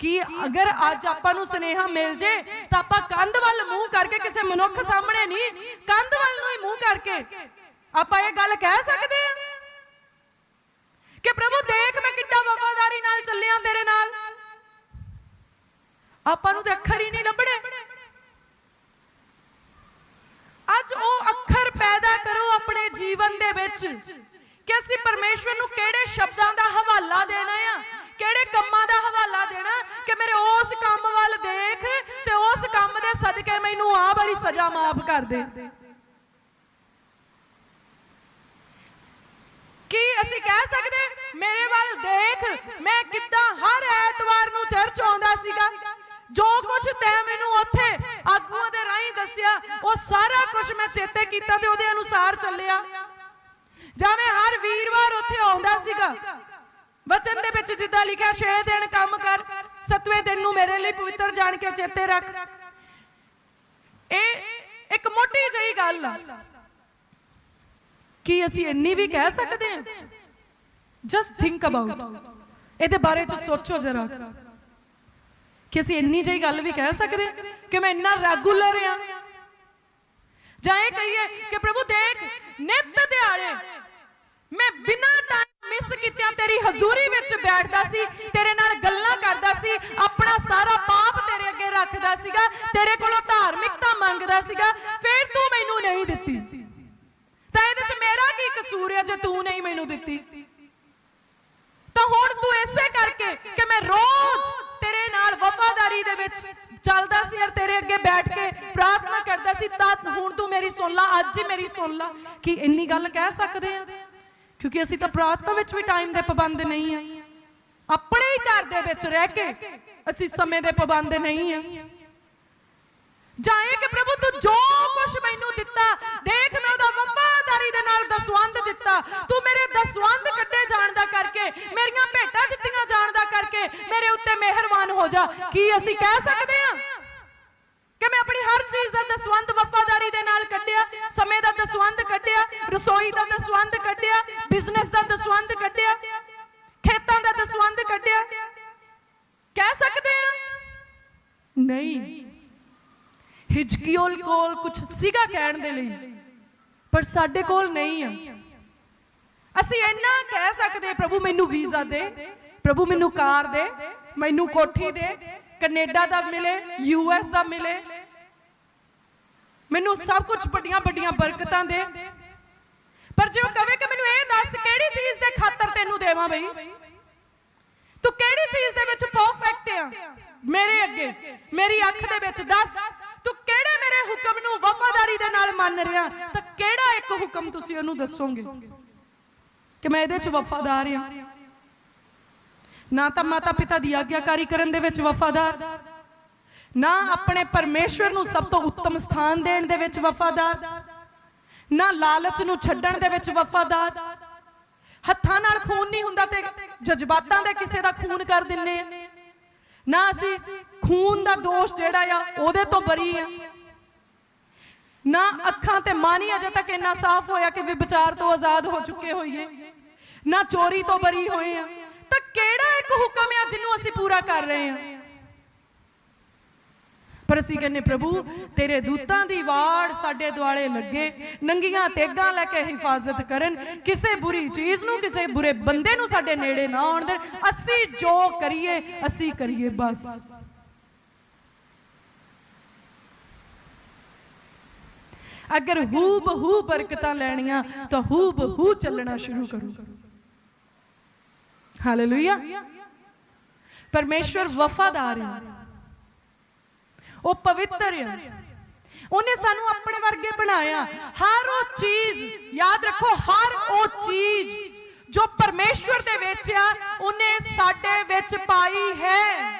A: ਕਿ ਅਗਰ ਅੱਜ ਆਪਾਂ ਨੂੰ ਸੁਨੇਹਾ ਮਿਲ ਜੇ, ਤਾਂ ਆਪਾਂ ਕੰਧ ਵੱਲ ਮੂੰਹ ਕਰਕੇ ਕਿਸੇ ਮਨੁੱਖ ਸਾਹਮਣੇ ਨਹੀਂ, ਕੰਧ ਵੱਲ ਨੂੰ ਹੀ ਮੂੰਹ ਕਰਕੇ। ਆਪਾਂ ਇਹ ਗੱਲ ਕਹਿ ਸਕਦੇ ਆ ਕਿ ਪ੍ਰਭੂ ਦੇਖ ਮੈਂ ਕਿੱਡਾ ਵਫਾਦਾਰੀ ਨਾਲ ਚੱਲਿਆ ਤੇਰੇ ਨਾਲ। ਆਪਾਂ ਨੂੰ ਤੇ ਅੱਖਰ ਹੀ ਨਹੀਂ ਲੱਭਣੇ। ਅੱਜ ਉਹ ਅੱਖਰ ਪੈਦਾ ਕਰੋ ਆਪਣੇ ਜੀਵਨ ਦੇ ਵਿੱਚ ਕਿ ਅਸੀਂ ਪਰਮੇਸ਼ਵਰ ਨੂੰ ਕਿਹੜੇ ਸ਼ਬਦਾਂ ਦਾ ਹਵਾਲਾ ਦੇਣਾ ਆ, ਕਿਹੜੇ ਕੰਮਾਂ ਮੈਨੂੰ ਆਹ ਵਾਲੀ ਸਜ਼ਾ ਮਾਫ ਕਰ ਦੇ। ਕੀ ਅਸੀਂ ਕਹਿ ਸਕਦੇ? ਮੇਰੇ ਵੱਲ ਦੇਖ, ਮੈਂ ਕਿੱਦਾਂ ਹਰ ਐਤਵਾਰ ਨੂੰ ਚਰਚ ਆਉਂਦਾ ਸੀਗਾ। ਜੋ ਕੁਝ ਤੈਂ ਮੈਨੂੰ ਉੱਥੇ ਆਗੂਆਂ ਦੇ ਰਾਹੀਂ ਦੱਸਿਆ, ਉਹ ਸਾਰਾ ਕੁਝ ਮੈਂ ਚੇਤੇ ਕੀਤਾ ਤੇ ਉਹਦੇ ਅਨੁਸਾਰ ਚੱਲਿਆ। ਜਾਂ ਮੈਂ ਹਰ ਵੀਰਵਾਰ ਉੱਥੇ ਆਉਂਦਾ ਸੀਗਾ। ਵਚਨ ਦੇ ਵਿੱਚ ਜਿੱਦਾਂ ਲਿਖਿਆ 6 ਦਿਨ ਕੰਮ ਕਰ, ਸਤਵੇਂ ਦਿਨ ਨੂੰ ਮੇਰੇ ਲਈ ਪਵਿੱਤਰ ਜਾਣ ਕੇ ਚੇਤੇ ਰੱਖ। ਇਹ ਇੱਕ ਮੋਟੀ ਜਿਹੀ ਗੱਲ ਆ। ਕੀ ਅਸੀਂ ਇੰਨੀ ਵੀ ਕਹਿ ਸਕਦੇ ਹਾਂ ਜਸਟ ਥਿੰਕ ਅਬਾਊਟ ਇਹਦੇ ਬਾਰੇ ਚ ਸੋਚੋ ਜਰਾ। ਕਿ ਅਸੀਂ ਇੰਨੀ ਜਿਹੀ ਗੱਲ ਵੀ ਕਹਿ ਸਕਦੇ ਕਿ ਮੈਂ ਇੰਨਾ ਰੈਗੂਲਰ ਆ? ਜਾਂ ਇਹ ਕਹੀਏ ਕਿ ਪ੍ਰਭੂ ਦੇਖ ਨਿਤ ਦਿਹਾੜੇ ਮੈਂ ਬਿਨਾਂ ਮਿਸ ਕੀਤਿਆਂ ਤੇਰੀ ਹਜ਼ੂਰੀ ਵਿੱਚ ਬੈਠਦਾ ਸੀ, ਤੇਰੇ ਨਾਲ ਗੱਲਾਂ ਕਰਦਾ ਸੀ, ਆਪਣਾ ਸਾਰਾ ਪਾਪ ਤੇਰੇ ਅੱਗੇ ਰੱਖਦਾ ਸੀਗਾ, ਤੇਰੇ ਕੋਲੋਂ ਧਾਰਮਿਕਤਾ ਮੰਗਦਾ ਸੀਗਾ, ਫਿਰ ਤੂੰ ਮੈਨੂੰ ਨਹੀਂ ਦਿੱਤੀ। ਤਾਂ ਇਹਦੇ ਚ ਮੇਰਾ ਕੀ ਕਸੂਰ ਹੈ ਜੇ ਤੂੰ ਨਹੀਂ ਮੈਨੂੰ ਦਿੱਤੀ? ਤਾਂ ਹੁਣ ਤੂੰ ਐਸੇ ਕਰਕੇ ਕਿ ਮੈਂ ਰੋਜ਼ ਤੇਰੇ ਨਾਲ ਵਫਾਦਾਰੀ ਦੇ ਵਿੱਚ ਚੱਲਦਾ ਸੀ ਔਰ ਤੇਰੇ ਅੱਗੇ ਬੈਠ ਕੇ ਪ੍ਰਾਰਥਨਾ ਕਰਦਾ ਸੀ, ਤਾਂ ਹੁਣ ਤੂੰ ਮੇਰੀ ਸੁਣ ਲਾ, ਅੱਜ ਹੀ ਮੇਰੀ ਸੁਣ ਲਾ। ਕੀ ਇੰਨੀ ਗੱਲ ਕਹਿ ਸਕਦੇ ਆ? ਕਿਉਂਕਿ ਅਸੀਂ ਤਾਂ ਪ੍ਰਾਰਥਨਾ ਵਿੱਚ ਵੀ ਟਾਈਮ ਦੇ ਪਾਬੰਦ ਨਹੀਂ ਆ। ਆਪਣੇ ਹੀ ਘਰ ਦੇ ਵਿੱਚ ਰਹਿ ਕੇ ਅਸੀਂ ਸਮੇਂ ਦੇ ਪਾਬੰਦ ਨਹੀਂ ਆ। ਜਾਏ ਕਿ ਪ੍ਰਭੂ ਤੂੰ ਜੋ ਕੁਝ ਮੈਨੂੰ ਦਿੱਤਾ, ਦੇਖ ਮੈਂ ਉਹਦਾ ਵਫਾਦਾਰੀ ਦੇ ਨਾਲ ਦਸਵੰਦ ਦਿੱਤਾ। ਤੂੰ ਮੇਰੇ ਦਸਵੰਦ ਕੱਢੇ ਜਾਣ ਦਾ ਕਰਕੇ, ਮੇਰੀਆਂ ਭੇਟਾਂ ਦਿੱਤੀਆਂ ਜਾਣ ਦਾ ਕਰਕੇ ਮੇਰੇ ਉੱਤੇ ਮਿਹਰਬਾਨ ਹੋ ਜਾ। ਕੀ ਅਸੀਂ ਕਹਿ ਸਕਦੇ ਹਾਂ ਕਿ ਮੈਂ ਆਪਣੀ ਹਰ ਚੀਜ਼ ਦਾ ਦਸਵੰਦ ਵਫਾਦਾਰੀ ਦੇ ਨਾਲ ਕੱਢਿਆ, ਸਮੇਂ ਦਾ ਦਸਵੰਦ ਕੱਢਿਆ, ਰਸੋਈ ਦਾ ਦਸਵੰਦ ਕੱਢਿਆ, ਬਿਜ਼ਨਸ ਦਾ ਦਸਵੰਦ ਕੱਢਿਆ, ਖੇਤਾਂ ਦਾ ਦਸਵੰਦ ਕੱਢਿਆ। ਕਹਿ ਸਕਦੇ ਹਾਂ ਨਹੀਂ। ਹਿਜਕੀਓਲ ਕੋਲ ਕੁਝ ਸੀਗਾ ਕਹਿਣ ਦੇ ਲਈ, ਪਰ ਸਾਡੇ ਕੋਲ ਨਹੀਂ ਆ। ਅਸੀਂ ਇੰਨਾ ਕਹਿ ਸਕਦੇ ਪ੍ਰਭੂ ਮੈਨੂੰ ਵੀਜ਼ਾ ਦੇ, ਪ੍ਰਭੂ ਮੈਨੂੰ ਕਾਰ ਦੇ, ਮੈਨੂੰ ਕੋਠੀ ਦੇ, ਕੈਨੇਡਾ ਦਾ ਮਿਲੇ, ਯੂ ਐਸ ਦਾ ਮਿਲੇ ਮੈਨੂੰ ਸਭ ਕੁਝ ਵੱਡੀਆਂ ਵੱਡੀਆਂ ਬਰਕਤਾਂ ਦੇ। ਪਰ ਜੇ ਉਹ ਕਵੇ ਕਿ ਮੈਨੂੰ ਇਹ ਦੱਸ ਕਿਹੜੀ ਚੀਜ਼ ਦੇ ਖਾਤਰ ਤੈਨੂੰ ਦੇਵਾਂ ਬਈ? ਤੂੰ ਕਿਹੜੀ ਚੀਜ਼ ਦੇ ਵਿੱਚ ਪਰਫੈਕਟ ਆ? ਮੇਰੇ ਅੱਗੇ ਮੇਰੀ ਅੱਖ ਦੇ ਵਿੱਚ ਦੱਸ। ਤੂੰ ਕਿਹੜੇ ਮੇਰੇ ਹੁਕਮ ਨੂੰ ਵਫਾਦਾਰੀ ਦੇ ਨਾਲ ਮੰਨ ਰਿਹਾ? ਤਾਂ ਕਿਹੜਾ ਇੱਕ ਹੁਕਮ ਤੁਸੀਂ ਉਹਨੂੰ ਦੱਸੋਗੇ? ਕਿ ਮੈਂ ਇਹਦੇ 'ਚ ਵਫਾਦਾਰ ਆ। ਨਾ ਤਾਂ ਮਾਤਾ ਪਿਤਾ ਦੀ ਆਗਿਆਕਾਰੀ ਕਰਨ ਦੇ ਵਿੱਚ ਵਫਾਦਾਰ। ਨਾ ਆਪਣੇ ਪਰਮੇਸ਼ਵਰ ਨੂੰ ਸਭ ਤੋਂ ਉੱਤਮ ਸਥਾਨ ਦੇਣ ਦੇ ਵਿੱਚ ਵਫਾਦਾਰ, ਨਾ ਲਾਲਚ ਨੂੰ ਛੱਡਣ ਦੇ ਵਿੱਚ ਵਫਾਦਾਰ। ਹੱਥਾਂ ਨਾਲ ਖੂਨ ਨਹੀਂ ਹੁੰਦਾ ਤੇ ਜਜ਼ਬਾਤਾਂ ਦੇ ਕਿਸੇ ਦਾ ਖੂਨ ਕਰ ਦਿੰਨੇ ਆ। ਨਾ ਅਸੀਂ ਖੂਨ ਦਾ ਦੋਸ਼ ਜਿਹੜਾ ਆ, ਉਹਦੇ ਤੋਂ ਬਰੀ ਆ। ਨਾ ਅੱਖਾਂ ਤੇ ਮਨ ਹੀ ਅਜੇ ਤੱਕ ਇੰਨਾ ਸਾਫ਼ ਹੋਇਆ ਕਿ ਵਿਚਾਰ ਤੋਂ ਆਜ਼ਾਦ ਹੋ ਚੁੱਕੇ ਹੋਈਏ। ਨਾ ਚੋਰੀ ਤੋਂ ਬਰੀ ਹੋਏ ਆ। ਤਾਂ ਕਿਹੜਾ ਇੱਕ ਹੁਕਮ ਆ ਜਿਹਨੂੰ ਅਸੀਂ ਪੂਰਾ ਕਰ ਰਹੇ ਆ? ਪਰ ਅਸੀਂ ਕਹਿੰਨੇ ਪ੍ਰਭੂ, ਤੇਰੇ ਦੂਤਾਂ ਦੀ ਵਾੜ ਸਾਡੇ ਦੁਆਲੇ ਲੱਗੇ। ਨੰਗੀਆਂ ਤੇਗਾਂ ਲੈ ਕੇ ਹਿਫਾਜ਼ਤ ਕਰਨ। ਕਿਸੇ ਬੁਰੀ ਚੀਜ਼ ਨੂੰ, ਕਿਸੇ ਬੁਰੇ ਬੰਦੇ ਨੂੰ ਸਾਡੇ ਨੇੜੇ ਨਾ ਆਉਣ ਦੇਣ। ਅਸੀਂ ਜੋ ਕਰੀਏ, ਅਸੀਂ ਕਰੀਏ ਬਸ। ਅਗਰ ਹੂ ਬਹੂ ਬਰਕਤਾਂ ਲੈਣੀਆਂ, ਤਾਂ ਹੂ ਬਹੂ ਚੱਲਣਾ ਸ਼ੁਰੂ ਕਰੋ। ਹਾਲੇਲੂਇਆ ਪਰਮੇਸ਼ਵਰ ਵਫਾਦਾਰ ਹੈ। ਉਹ ਪਵਿੱਤਰ ਹੈ ਉਹਨੇ ਸਾਨੂੰ ਆਪਣੇ ਵਰਗੇ ਬਣਾਇਆ। ਹਰ ਉਹ ਚੀਜ਼, ਯਾਦ ਰੱਖੋ, ਹਰ ਉਹ ਚੀਜ਼ ਜੋ ਪਰਮੇਸ਼ਵਰ ਦੇ ਵਿੱਚ ਆ, ਉਹਨੇ ਸਾਡੇ ਵਿੱਚ ਪਾਈ ਹੈ।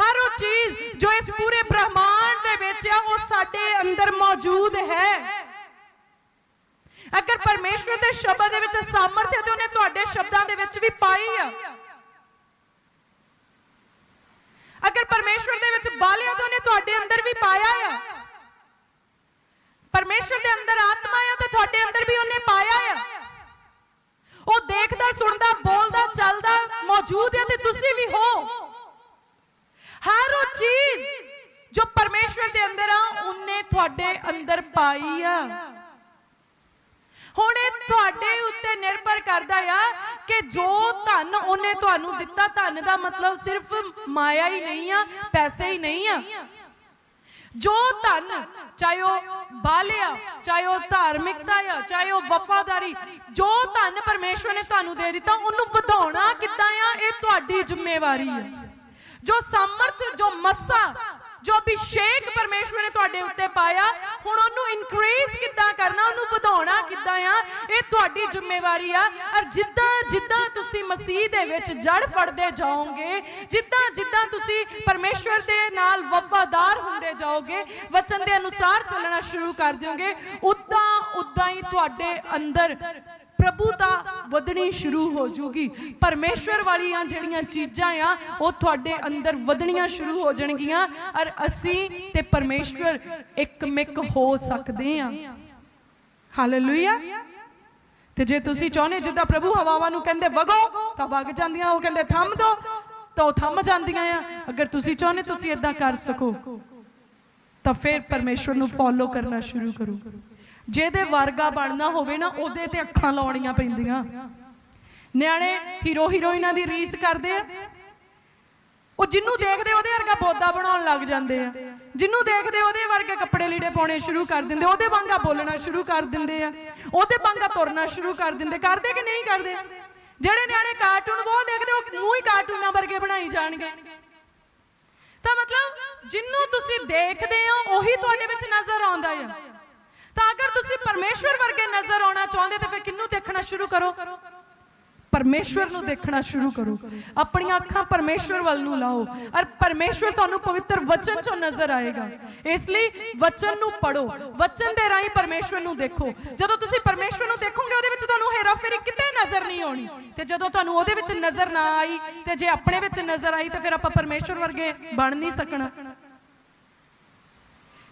A: ਹਰ ਉਹ ਚੀਜ਼ ਜੋ ਇਸ ਪੂਰੇ ਬ੍ਰਹਮਾਂਡ ਦੇ ਵਿੱਚ ਆ, ਉਹ ਸਾਡੇ ਅੰਦਰ ਮੌਜੂਦ ਹੈ। ਅਗਰ ਪਰਮੇਸ਼ਵਰ ਦੇ ਸ਼ਬਦ ਦੇ ਵਿੱਚ ਸਾਮਰਥ ਹੈ, ਤੇ ਉਹਨੇ ਤੁਹਾਡੇ ਸ਼ਬਦਾਂ ਦੇ ਵਿੱਚ ਵੀ ਪਾਈ ਆ। ਅਗਰ ਪਰਮੇਸ਼ਵਰ ਦੇ ਵਿੱਚ ਬਾਲਿਆ ਤਾਂ ਉਹਨੇ ਤੁਹਾਡੇ ਅੰਦਰ ਵੀ ਪਾਇਆ ਆ, ਪਰਮੇਸ਼ਵਰ ਦੇ ਅੰਦਰ ਆਤਮਾ ਆ ਤਾਂ ਤੁਹਾਡੇ ਅੰਦਰ ਵੀ ਉਹਨੇ ਪਾਇਆ ਆ। ਉਹ ਦੇਖਦਾ, ਸੁਣਦਾ, ਬੋਲਦਾ, ਚੱਲਦਾ ਮੌਜੂਦ ਹੈ ਤੇ ਤੁਸੀਂ ਵੀ ਹੋ। ਹਰ ਉਹ ਚੀਜ਼ ਜੋ ਪਰਮੇਸ਼ਵਰ ਦੇ ਅੰਦਰ ਆ, ਉਹਨੇ ਤੁਹਾਡੇ ਅੰਦਰ ਪਾਈ ਆ। ਹੁਣ ਇਹ ਤੁਹਾਡੇ ਉੱਤੇ ਨਿਰਭਰ ਕਰਦਾ ਆ ਕਿ ਜੋ ਧਨ ਉਹਨੇ ਤੁਹਾਨੂੰ ਦਿੱਤਾ, ਧਨ ਦਾ ਮਤਲਬ ਸਿਰਫ ਮਾਇਆ ਹੀ ਨਹੀਂ ਆ, ਪੈਸੇ ਹੀ ਨਹੀਂ ਆ। ਜੋ ਧਨ, ਚਾਹੇ ਉਹ ਬਾਲਿਆ ਚਾਹੇ ਉਹ ਧਾਰਮਿਕਤਾ ਆ, ਚਾਹੇ ਉਹ ਵਫਾਦਾਰੀ, ਜੋ ਧਨ ਪਰਮੇਸ਼ਵਰ ਨੇ ਤੁਹਾਨੂੰ ਦੇ ਦਿੱਤਾ, ਉਹਨੂੰ ਵਧਾਉਣਾ ਕਿੱਦਾਂ ਆ? ਇਹ ਤੁਹਾਡੀ ਜ਼ਿੰਮੇਵਾਰੀ ਹੈ ਜੋ ਸਮਰਥ, ਜੋ ਮਸਾ ਜੋ ਅਭਿਸ਼ੇਕ ਪਰਮੇਸ਼ਵਰ ਨੇ ਤੁਹਾਡੇ ਉੱਤੇ ਪਾਇਆ, ਹੁਣ ਉਹਨੂੰ ਇਨਕਰੀਜ਼ ਕਿੱਦਾਂ ਕਰਨਾ, ਉਹਨੂੰ ਵਧਾਉਣਾ ਕਿੱਦਾਂ ਆ, ਇਹ ਤੁਹਾਡੀ ਜ਼ਿੰਮੇਵਾਰੀ ਆ। ਔਰ ਜਿੱਦਾਂ ਜਿੱਦਾਂ ਤੁਸੀਂ ਮਸੀਹ ਦੇ ਵਿੱਚ ਜੜ ਫੜਦੇ ਜਾਓਗੇ, ਜਿੱਦਾਂ ਜਿੱਦਾਂ ਤੁਸੀਂ ਪਰਮੇਸ਼ਵਰ ਦੇ ਨਾਲ ਵਫਾਦਾਰ ਹੁੰਦੇ ਜਾਓਗੇ, ਵਚਨ ਦੇ ਅਨੁਸਾਰ ਚੱਲਣਾ ਸ਼ੁਰੂ ਕਰ ਦਿਓਗੇ, ਉਦਾਂ ਉਦਾਂ ਹੀ ਤੁਹਾਡੇ ਅੰਦਰ ਪ੍ਰਭੂਤਾ ਵਧਣੀ ਸ਼ੁਰੂ ਹੋ ਜੂਗੀ। ਪਰਮੇਸ਼ਵਰ ਵਾਲੀਆਂ ਜਿਹੜੀਆਂ ਚੀਜ਼ਾਂ ਆ, ਉਹ ਤੁਹਾਡੇ ਅੰਦਰ ਵਧਣੀਆਂ ਸ਼ੁਰੂ ਹੋ ਜਾਣਗੀਆਂ। ਔਰ ਅਸੀਂ ਤੇ ਪਰਮੇਸ਼ਵਰ ਇੱਕ ਮਿਕ ਹੋ ਸਕਦੇ ਆ। ਹਾਲੇਲੂਇਆ ਤੇ ਜੇ ਤੁਸੀਂ ਚਾਹੁੰਦੇ ਜਿੱਦਾਂ ਪ੍ਰਭੂ ਹਵਾਵਾਂ ਨੂੰ ਕਹਿੰਦੇ ਵਗੋ, ਤਾਂ ਵਗ ਜਾਂਦੀਆਂ, ਉਹ ਕਹਿੰਦੇ ਥੰਮ ਦੋ, ਤਾਂ ਉਹ ਥੰਮ ਜਾਂਦੀਆਂ ਆ। ਅਗਰ ਤੁਸੀਂ ਚਾਹੁੰਦੇ ਤੁਸੀਂ ਇਦਾਂ ਕਰ ਸਕੋ, ਤਾਂ ਫਿਰ ਪਰਮੇਸ਼ਵਰ ਨੂੰ ਫੋਲੋ ਕਰਨਾ ਸ਼ੁਰੂ ਕਰੋ। ਜਿਹਦੇ ਵਰਗਾ ਬਣਨਾ ਹੋਵੇ ਨਾ, ਉਹਦੇ ਤੇ ਅੱਖਾਂ ਲਾਉਣੀਆਂ ਪੈਂਦੀਆਂ। ਨਿਆਣੇ ਹੀਰੋ ਹੀਰੋਇਨਾਂ ਦੀ ਰੀਸ ਕਰਦੇ ਆ। ਉਹ ਜਿੰਨੂੰ ਦੇਖਦੇ ਉਹਦੇ ਵਰਗਾ ਬੋਦਾ ਬਣਾਉਣ ਲੱਗ ਜਾਂਦੇ ਆ। ਜਿੰਨੂੰ ਦੇਖਦੇ ਉਹਦੇ ਵਰਗੇ ਕੱਪੜੇ ਲੀੜੇ ਪਾਉਣੇ ਸ਼ੁਰੂ ਕਰ ਦਿੰਦੇ ਉਹਦੇ ਵਾਂਗਾ ਬੋਲਣਾ ਸ਼ੁਰੂ ਕਰ ਦਿੰਦੇ ਆ। ਉਹਦੇ ਵਾਂਗਾ ਤੁਰਨਾ ਸ਼ੁਰੂ ਕਰ ਦਿੰਦੇ। ਕਰਦੇ ਕਿ ਨਹੀਂ ਕਰਦੇ? ਜਿਹੜੇ ਨਿਆਣੇ ਕਾਰਟੂਨ ਬਹੁਤ ਦੇਖਦੇ, ਉਹ ਮੂੰਹ ਹੀ ਕਾਰਟੂਨਾਂ ਵਰਗੇ ਬਣਾਈ ਜਾਣਗੇ। ਤਾਂ ਮਤਲਬ, ਜਿੰਨੂੰ ਤੁਸੀਂ ਦੇਖਦੇ ਹੋ, ਉਹੀ ਤੁਹਾਡੇ ਵਿੱਚ ਨਜ਼ਰ ਆਉਂਦਾ ਆ। ਤਾਂ ਅਗਰ ਤੁਸੀਂ ਪਰਮੇਸ਼ਵਰ ਵਰਗੇ ਨਜ਼ਰ ਆਉਣਾ ਚਾਹੁੰਦੇ ਤਾਂ ਫਿਰ ਕਿੰਨੂੰ ਦੇਖਣਾ ਸ਼ੁਰੂ ਕਰੋ? ਪਰਮੇਸ਼ਵਰ ਨੂੰ ਦੇਖਣਾ ਸ਼ੁਰੂ ਕਰੋ। ਆਪਣੀਆਂ ਅੱਖਾਂ ਪਰਮੇਸ਼ਵਰ ਵੱਲ ਨੂੰ ਲਾਓ ਔਰ ਪਰਮੇਸ਼ਵਰ ਤੁਹਾਨੂੰ ਪਵਿੱਤਰ ਵਚਨ ਚੋਂ ਨਜ਼ਰ ਆਏਗਾ। ਇਸ ਲਈ ਵਚਨ ਨੂੰ ਪੜੋ ਵਚਨ ਦੇ ਰਾਹੀਂ ਪਰਮੇਸ਼ਵਰ ਨੂੰ ਦੇਖੋ। ਜਦੋਂ ਤੁਸੀਂ ਪਰਮੇਸ਼ਵਰ ਨੂੰ ਦੇਖੋਗੇ, ਉਹਦੇ ਵਿੱਚ ਤੁਹਾਨੂੰ ਹੇਰਾਫੇਰੀ ਕਿਤੇ ਨਜ਼ਰ ਨਹੀਂ ਆਉਣੀ। ਤੇ ਜਦੋਂ ਤੁਹਾਨੂੰ ਉਹਦੇ ਵਿੱਚ ਨਜ਼ਰ ਨਾ ਆਈ ਤੇ ਜੇ ਆਪਣੇ ਵਿੱਚ ਨਜ਼ਰ ਆਈ ਤਾਂ ਫਿਰ ਆਪਾਂ ਪਰਮੇਸ਼ਵਰ ਵਰਗੇ ਬਣ ਨਹੀਂ ਸਕਣਾ।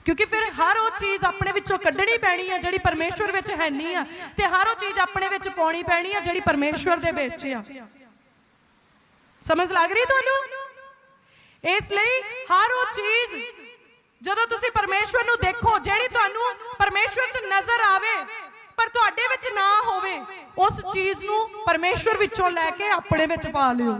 A: ਕਿਉਂਕਿ ਫਿਰ ਹਰ ਉਹ ਚੀਜ਼ ਆਪਣੇ ਵਿੱਚੋਂ ਕੱਢਣੀ ਪੈਣੀ ਆ ਜਿਹੜੀ ਪਰਮੇਸ਼ਵਰ ਵਿੱਚ ਹੈ ਨਹੀਂ ਆ। ਤੇ ਹਰ ਉਹ ਚੀਜ਼ ਆਪਣੇ ਵਿੱਚ ਪਾਉਣੀ ਪੈਣੀ ਆ ਜਿਹੜੀ ਪਰਮੇਸ਼ਵਰ ਦੇ ਵਿੱਚ ਆ। ਸਮਝ ਲੱਗ ਰਹੀ ਤੁਹਾਨੂੰ? ਇਸ ਲਈ ਹਰ ਉਹ ਚੀਜ਼ ਜਦੋਂ ਤੁਸੀਂ ਪਰਮੇਸ਼ਵਰ ਨੂੰ ਦੇਖੋ, ਜਿਹੜੀ ਤੁਹਾਨੂੰ ਪਰਮੇਸ਼ਵਰ 'ਚ ਨਜ਼ਰ ਆਵੇ, ਪਰ ਤੁਹਾਡੇ ਵਿੱਚ ਨਾ ਹੋਵੇ, ਉਸ ਚੀਜ਼ ਨੂੰ ਪਰਮੇਸ਼ਵਰ ਵਿੱਚੋਂ ਲੈ ਕੇ ਆਪਣੇ ਵਿੱਚ ਪਾ ਲਿਓ।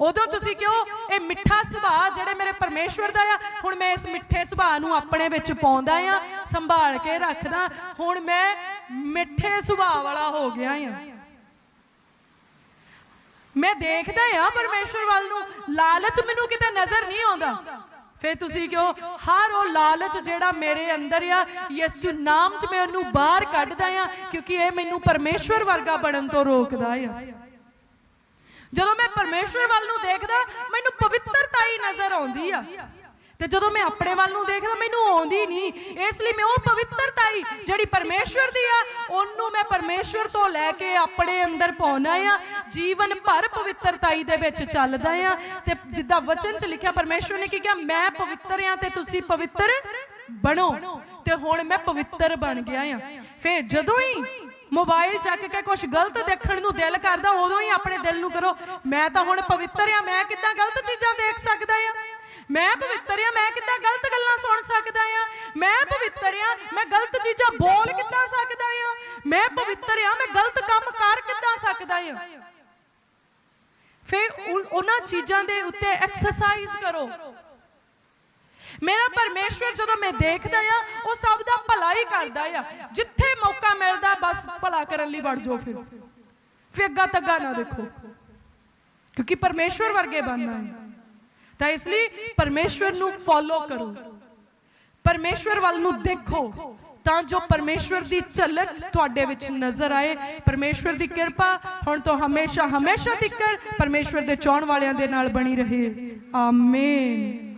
A: ਉਦੋਂ ਤੁਸੀਂ ਕਿਉਂ? ਇਹ ਮਿੱਠਾ ਸੁਭਾਅ ਜਿਹੜੇ ਮੇਰੇ ਪਰਮੇਸ਼ਵਰ ਦਾ ਆ, ਹੁਣ ਮੈਂ ਇਸ ਮਿੱਠੇ ਸੁਭਾਅ ਨੂੰ ਆਪਣੇ ਵਿੱਚ ਪਾਉਂਦਾ ਆ, ਸੰਭਾਲ ਕੇ ਰੱਖਦਾ, ਹੁਣ ਮੈਂ ਮਿੱਠੇ ਸੁਭਾਅ ਵਾਲਾ ਹੋ ਗਿਆ ਆ। ਮੈਂ ਦੇਖਦਾ ਆ ਪਰਮੇਸ਼ਵਰ ਵੱਲ ਨੂੰ, ਲਾਲਚ ਮੈਨੂੰ ਕਿਤੇ ਨਜ਼ਰ ਨਹੀਂ ਆਉਂਦਾ। ਫਿਰ ਤੁਸੀਂ ਕਿਉਂ? ਹਰ ਉਹ ਲਾਲਚ ਜਿਹੜਾ ਮੇਰੇ ਅੰਦਰ ਆ, ਯਿਸੂ ਨਾਮ 'ਚ ਮੈਂ ਉਹਨੂੰ ਬਾਹਰ ਕੱਢਦਾ ਆ, ਕਿਉਂਕਿ ਇਹ ਮੈਨੂੰ ਪਰਮੇਸ਼ਵਰ ਵਰਗਾ ਬਣਨ ਤੋਂ ਰੋਕਦਾ ਆ। ਜਦੋਂ ਮੈਂ ਪਰਮੇਸ਼ਵਰ ਵੱਲ ਨੂੰ ਦੇਖਦਾ, ਮੈਨੂੰ ਪਵਿੱਤਰਤਾ ਹੀ ਨਜ਼ਰ ਆਉਂਦੀ ਆ। ਤੇ ਜਦੋਂ ਮੈਂ ਆਪਣੇ ਵੱਲ ਨੂੰ ਦੇਖਦਾ, ਮੈਨੂੰ ਆਉਂਦੀ ਨਹੀਂ। ਇਸ ਲਈ ਮੈਂ ਉਹ ਪਵਿੱਤਰਤਾ ਹੀ ਜਿਹੜੀ ਪਰਮੇਸ਼ਵਰ ਦੀ ਆ, ਉਹਨੂੰ ਮੈਂ ਪਰਮੇਸ਼ਵਰ ਤੋਂ ਲੈ ਕੇ ਆਪਣੇ ਅੰਦਰ ਪਾਉਣਾ ਆ। ਜੀਵਨ ਭਰ ਪਵਿੱਤਰਤਾਈ ਦੇ ਵਿੱਚ ਚੱਲਦਾ ਆ। ਤੇ ਜਿੱਦਾਂ ਵਚਨ 'ਚ ਲਿਖਿਆ, ਪਰਮੇਸ਼ਵਰ ਨੇ ਕੀ ਕਿਹਾ? ਮੈਂ ਪਵਿੱਤਰ ਆ ਤੇ ਤੁਸੀਂ ਪਵਿੱਤਰ ਬਣੋ। ਤੇ ਹੁਣ ਮੈਂ ਪਵਿੱਤਰ ਬਣ ਗਿਆ ਆ। ਫੇਰ ਜਦੋਂ ਹੀ ਮੋਬਾਈਲ ਚੱਕ ਕੇ ਕੁਝ ਗਲਤ ਦੇਖਣ ਨੂੰ ਦਿਲ ਕਰਦਾ, ਉਦੋਂ ਹੀ ਆਪਣੇ ਦਿਲ ਨੂੰ ਕਰੋ, ਮੈਂ ਤਾਂ ਹੁਣ ਪਵਿੱਤਰ ਆ, ਮੈਂ ਕਿੱਦਾਂ ਗਲਤ ਚੀਜ਼ਾਂ ਦੇਖ ਸਕਦਾ ਆ? ਮੈਂ ਪਵਿੱਤਰ ਆ, ਮੈਂ ਕਿੱਦਾਂ ਗਲਤ ਗੱਲਾਂ ਸੁਣ ਸਕਦਾ ਆ? ਮੈਂ ਪਵਿੱਤਰ ਆ, ਮੈਂ ਗਲਤ ਚੀਜ਼ਾਂ ਬੋਲ ਕਿੱਦਾਂ ਸਕਦਾ ਆ? ਮੈਂ ਪਵਿੱਤਰ ਆ, ਮੈਂ ਗਲਤ ਕੰਮ ਕਰ ਕਿੱਦਾਂ ਸਕਦਾ ਆ? ਫਿਰ ਉਹਨਾਂ ਚੀਜ਼ਾਂ ਦੇ ਉੱਤੇ ਐਕਸਰਸਾਈਜ਼ ਕਰੋ। ਮੇਰਾ ਪਰਮੇਸ਼ਵਰ ਜਦੋਂ ਮੈਂ ਦੇਖਦਾ ਆ, ਉਹ ਸਭ ਦਾ ਭਲਾ ਹੀ ਕਰਦਾ ਆ। ਜਿੱਥੇ ਮੌਕਾ ਮਿਲਦਾ, ਬਸ ਭਲਾ ਕਰਨ ਲਈ ਵੜ ਜਾਓ ਫਿਰ। ਫਿਰ ਅੱਗਾ ਤੱਗਾ ਨਾ ਦੇਖੋ। ਕਿਉਂਕਿ ਪਰਮੇਸ਼ਵਰ ਵਰਗੇ ਬਣਨਾ ਹੈ। ਤਾਂ ਇਸ ਲਈ ਪਰਮੇਸ਼ਵਰ ਨੂੰ ਫੋਲੋ ਕਰੋ। ਪਰਮੇਸ਼ਵਰ ਵੱਲ ਨੂੰ ਦੇਖੋ। ਤਾਂ ਜੋ ਪਰਮੇਸ਼ਵਰ ਦੀ ਝਲਕ ਤੁਹਾਡੇ ਵਿੱਚ ਨਜ਼ਰ ਆਏ। ਪਰਮੇਸ਼ਵਰ ਦੀ ਕਿਰਪਾ ਹੁਣ ਤੋਂ ਹਮੇਸ਼ਾ ਹਮੇਸ਼ਾ ਤੱਕ ਪਰਮੇਸ਼ਵਰ ਦੇ ਚਾਹਣ ਵਾਲਿਆਂ ਦੇ ਨਾਲ ਬਣੀ ਰਹੇ। ਆਮੇਨ